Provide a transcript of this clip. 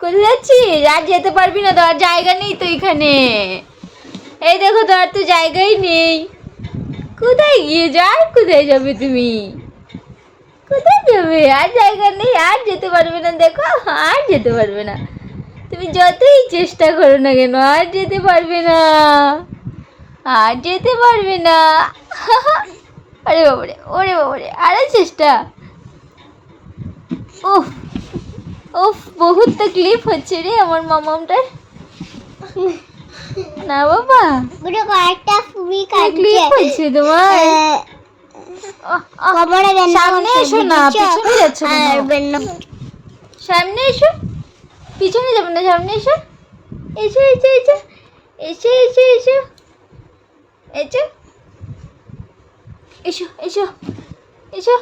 কোথায় যাচ্ছিস আর যেতে পারবি না তো আর জায়গা নেই তো এখানে। এই দেখো তো আর তো জায়গাই নেই। কোথায় গিয়ে যাই কোথায় যাবে তুমি? কোথায় যাবে? আর জায়গা নেই, আর যেতে পারবে না, দেখো, আর যেতে পারবে না। তুমি যতই চেষ্টা করো না কেন, আর যেতে পারবে না। আর যেতে পারবে না। আরে বাবারে, ওরে বাবারে, আরে চেষ্টা। উফ। উফ বহুত তকলিফ হচ্ছে রে আমার মামামটার। না বাবা। পুরো কয়েকটা ফুমি তকলিফ হচ্ছে তোমার। কবরে বেন্ন সামনে এসো না পিছনে যাচ্ছ বেন্ন। সামনে এসো। পিছনে যাবে না সামনে এসো। এসো এসো এসো। এসো এসো এসো। এসো। এসো এসো। এসো।